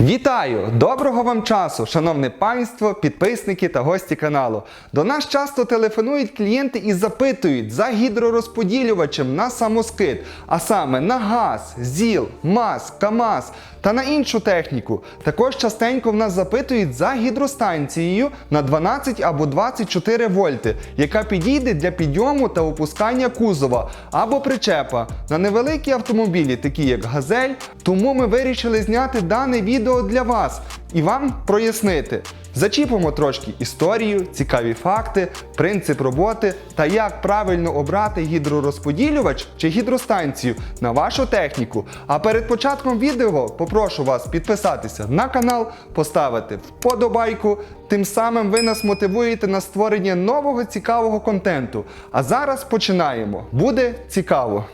Вітаю! Доброго вам часу, шановне панство, підписники та гості каналу. До нас часто телефонують клієнти і запитують за гідророзподілювачем на самоскид, а саме на газ, ЗІЛ, МАЗ, КАМАЗ та на іншу техніку. Також частенько в нас запитують за гідростанцією на 12 або 24 вольти, яка підійде для підйому та опускання кузова або причепа на невеликі автомобілі, такі як Газель. Тому ми вирішили зняти дане відео для вас і вам прояснити. Зачіпимо трошки історію, цікаві факти, принцип роботи та як правильно обрати гідророзподілювач чи гідростанцію на вашу техніку. А перед початком відео попрошу вас підписатися на канал, поставити вподобайку. Тим самим ви нас мотивуєте на створення нового цікавого контенту. А зараз починаємо. Буде цікаво.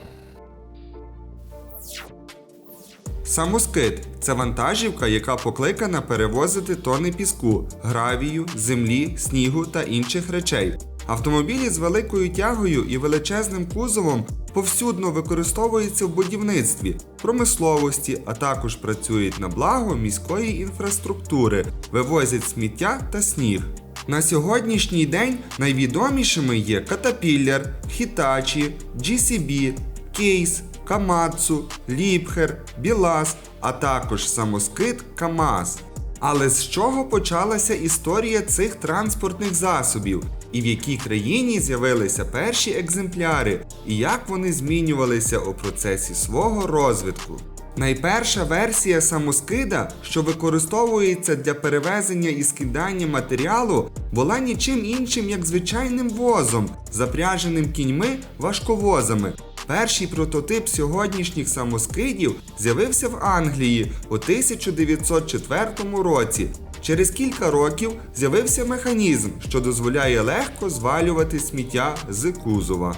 Самоскид це вантажівка, яка покликана перевозити тони піску, гравію, землі, снігу та інших речей. Автомобілі з великою тягою і величезним кузовом повсюдно використовуються в будівництві, промисловості, а також працюють на благо міської інфраструктури, вивозять сміття та сніг. На сьогоднішній день найвідомішими є Caterpillar, Hitachi, GCB, Case, Камацу, Ліпхер, Білас, а також самоскид КАМАЗ. Але з чого почалася історія цих транспортних засобів? І в якій країні з'явилися перші екземпляри, і як вони змінювалися у процесі свого розвитку? Найперша версія самоскида, що використовується для перевезення і скидання матеріалу, була нічим іншим як звичайним возом, запряженим кіньми важковозами. Перший прототип сьогоднішніх самоскидів з'явився в Англії у 1904 році. Через кілька років з'явився механізм, що дозволяє легко звалювати сміття з кузова.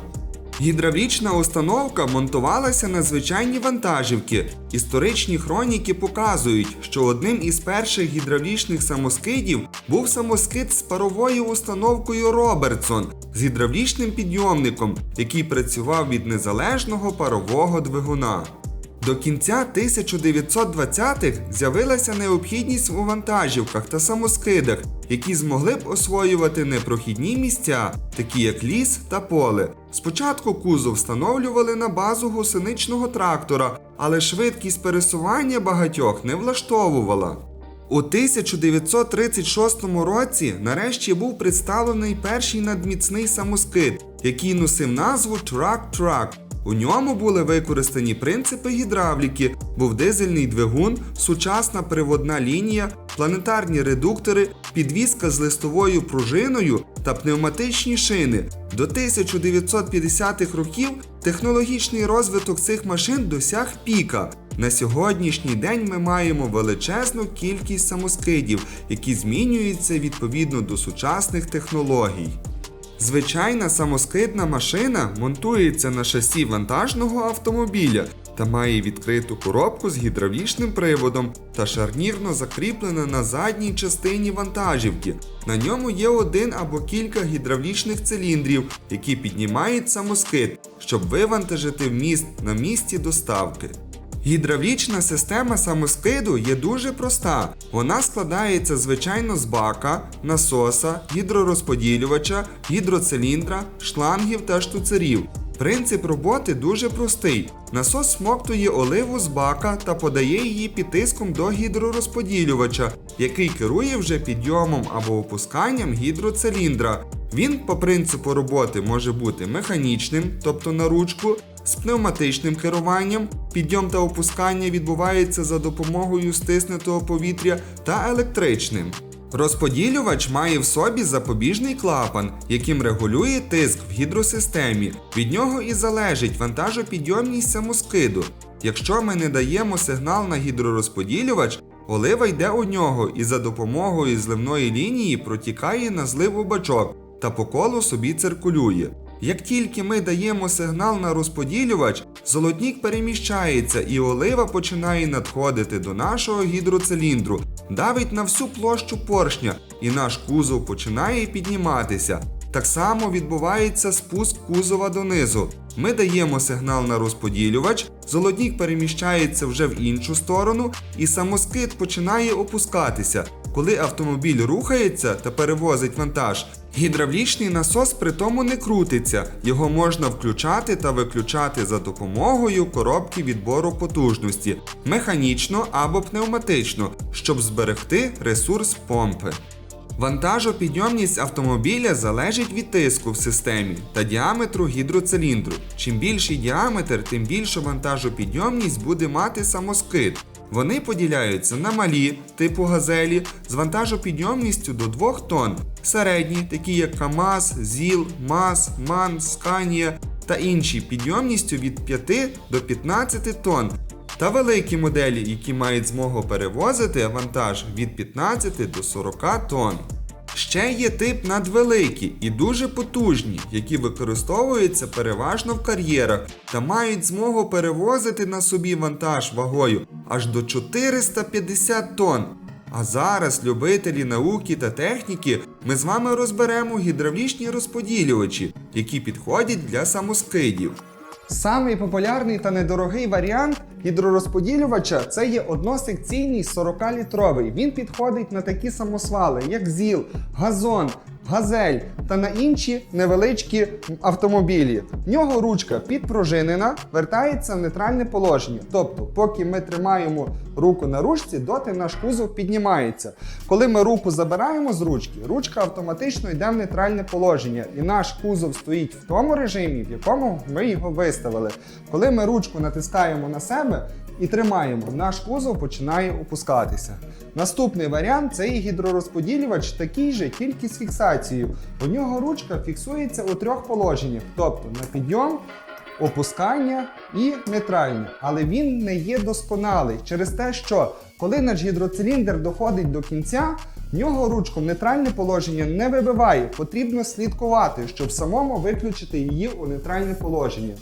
Гідравлічна установка монтувалася на звичайні вантажівки. Історичні хроніки показують, що одним із перших гідравлічних самоскидів був самоскид з паровою установкою Робертсон з гідравлічним підйомником, який працював від незалежного парового двигуна. До кінця 1920-х з'явилася необхідність у вантажівках та самоскидах, які змогли б освоювати непрохідні місця, такі як ліс та поле. Спочатку кузов встановлювали на базу гусеничного трактора, але швидкість пересування багатьох не влаштовувала. У 1936 році нарешті був представлений перший надміцний самоскид, який носив назву Truck. У ньому були використані принципи гідравліки, був дизельний двигун, сучасна приводна лінія, планетарні редуктори, підвізка з листовою пружиною та пневматичні шини. До 1950-х років технологічний розвиток цих машин досяг піка. На сьогоднішній день ми маємо величезну кількість самоскидів, які змінюються відповідно до сучасних технологій. Звичайна самоскидна машина монтується на шасі вантажного автомобіля та має відкриту коробку з гідравлічним приводом та шарнірно закріплена на задній частині вантажівки. На ньому є один або кілька гідравлічних циліндрів, які піднімають самоскид, щоб вивантажити вміст на місці доставки. Гідравлічна система самоскиду є дуже проста. Вона складається звичайно з бака, насоса, гідророзподілювача, гідроциліндра, шлангів та штуцерів. Принцип роботи дуже простий. Насос смоктує оливу з бака та подає її під тиском до гідророзподілювача, який керує вже підйомом або опусканням гідроциліндра. Він по принципу роботи може бути механічним, тобто на ручку, з пневматичним керуванням. Підйом та опускання відбувається за допомогою стиснутого повітря та електричним. Розподілювач має в собі запобіжний клапан, яким регулює тиск в гідросистемі. Від нього і залежить вантажопідйомність самоскиду. Якщо ми не даємо сигнал на гідророзподілювач, олива йде у нього і за допомогою зливної лінії протікає на злив у бачок та по колу собі циркулює. Як тільки ми даємо сигнал на розподілювач, золотнік переміщається і олива починає надходити до нашого гідроциліндру, давить на всю площу поршня, і наш кузов починає підніматися. Так само відбувається спуск кузова донизу. Ми даємо сигнал на розподілювач, золотник переміщається вже в іншу сторону, і самоскид починає опускатися. Коли автомобіль рухається та перевозить вантаж, гідравлічний насос при тому не крутиться. Його можна включати та виключати за допомогою коробки відбору потужності, механічно або пневматично, щоб зберегти ресурс помпи. Вантажопідйомність автомобіля залежить від тиску в системі та діаметру гідроциліндру. Чим більший діаметр, тим більшу вантажопідйомність буде мати самоскид. Вони поділяються на малі, типу газелі, з вантажопідйомністю до 2 тонн, середні, такі як КАМАЗ, ЗІЛ, МАЗ, МАН, Сканія та інші підйомністю від 5 до 15 тонн, та великі моделі, які мають змогу перевозити вантаж від 15 до 40 тонн. Ще є тип надвеликі і дуже потужні, які використовуються переважно в кар'єрах та мають змогу перевозити на собі вантаж вагою аж до 450 тонн. А зараз, любителі науки та техніки, ми з вами розберемо гідравлічні розподілювачі, які підходять для самоскидів. Самий популярний та недорогий варіант гідророзподілювача це є односекційний 40-літровий. Він підходить на такі самосвали, як ЗІЛ, газон, газель та на інші невеличкі автомобілі. В нього ручка підпружинена, вертається в нейтральне положення. Тобто, поки ми тримаємо руку на ручці, доти наш кузов піднімається. Коли ми руку забираємо з ручки, ручка автоматично йде в нейтральне положення, і наш кузов стоїть в тому режимі, в якому ми його виставили. Коли ми ручку натискаємо на себе і тримаємо, наш кузов починає опускатися. Наступний варіант це і гідророзподілювач, такий же, тільки з фіксацією. У нього ручка фіксується у трьох положеннях, тобто на підйом, опускання і нейтральне. Але він не є досконалий через те, що коли наш гідроциліндр доходить до кінця, в нього ручку нейтральне положення не вибиває. Потрібно слідкувати, щоб самому виключити її у нейтральне положення.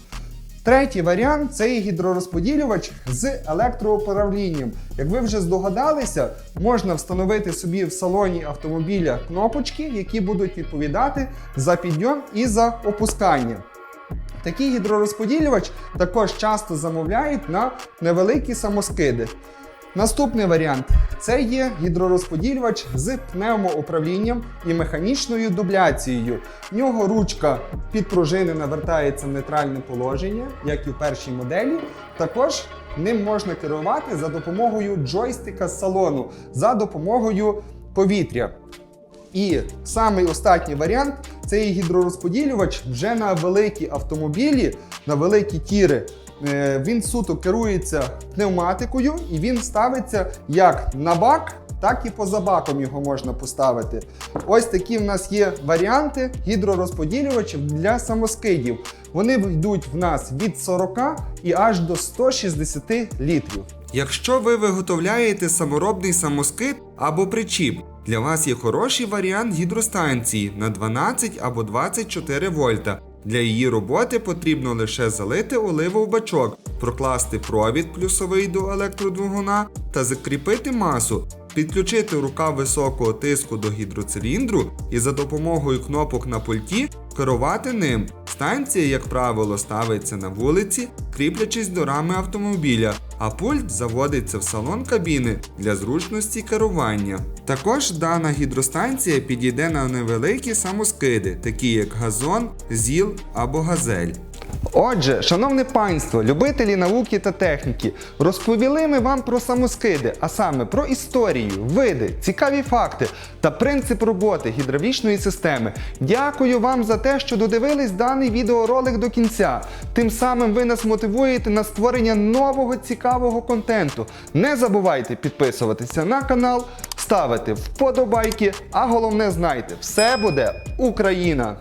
Третій варіант це гідророзподілювач з електроуправлінням. Як ви вже здогадалися, можна встановити собі в салоні автомобіля кнопочки, які будуть відповідати за підйом і за опускання. Такий гідророзподілювач також часто замовляють на невеликі самоскиди. Наступний варіант це є гідророзподілювач з пневмоуправлінням і механічною дубляцією. В нього ручка підпружинена вертається в нейтральне положення, як і в першій моделі. Також ним можна керувати за допомогою джойстика з салону, за допомогою повітря. І самий останній варіант це є гідророзподілювач вже на великі автомобілі, на великі тіри. Е, Він суто керується пневматикою і він ставиться як на бак, так і поза баком його можна поставити. Ось такі в нас є варіанти гідророзподілювачів для самоскидів. Вони йдуть в нас від 40 і аж до 160 літрів. Якщо ви виготовляєте саморобний самоскид або причіп, для вас є хороший варіант гідростанції на 12 або 24 вольта. Для її роботи потрібно лише залити оливу в бачок, прокласти провід плюсовий до електродвигуна та закріпити масу, підключити рукав високого тиску до гідроциліндру і за допомогою кнопок на пульті керувати ним. Станція, як правило, ставиться на вулиці, кріплячись до рами автомобіля, а пульт заводиться в салон кабіни для зручності керування. Також дана гідростанція підійде на невеликі самоскиди, такі як газон, зіл або газель. Отже, шановне панство, любителі науки та техніки, розповіли ми вам про самоскиди, а саме про історію, види, цікаві факти та принцип роботи гідравлічної системи. Дякую вам за те, що додивились даний відеоролик до кінця. Тим самим ви нас мотивуєте на створення нового цікавого контенту. Не забувайте підписуватися на канал, ставити вподобайки, а головне знайте, все буде Україна!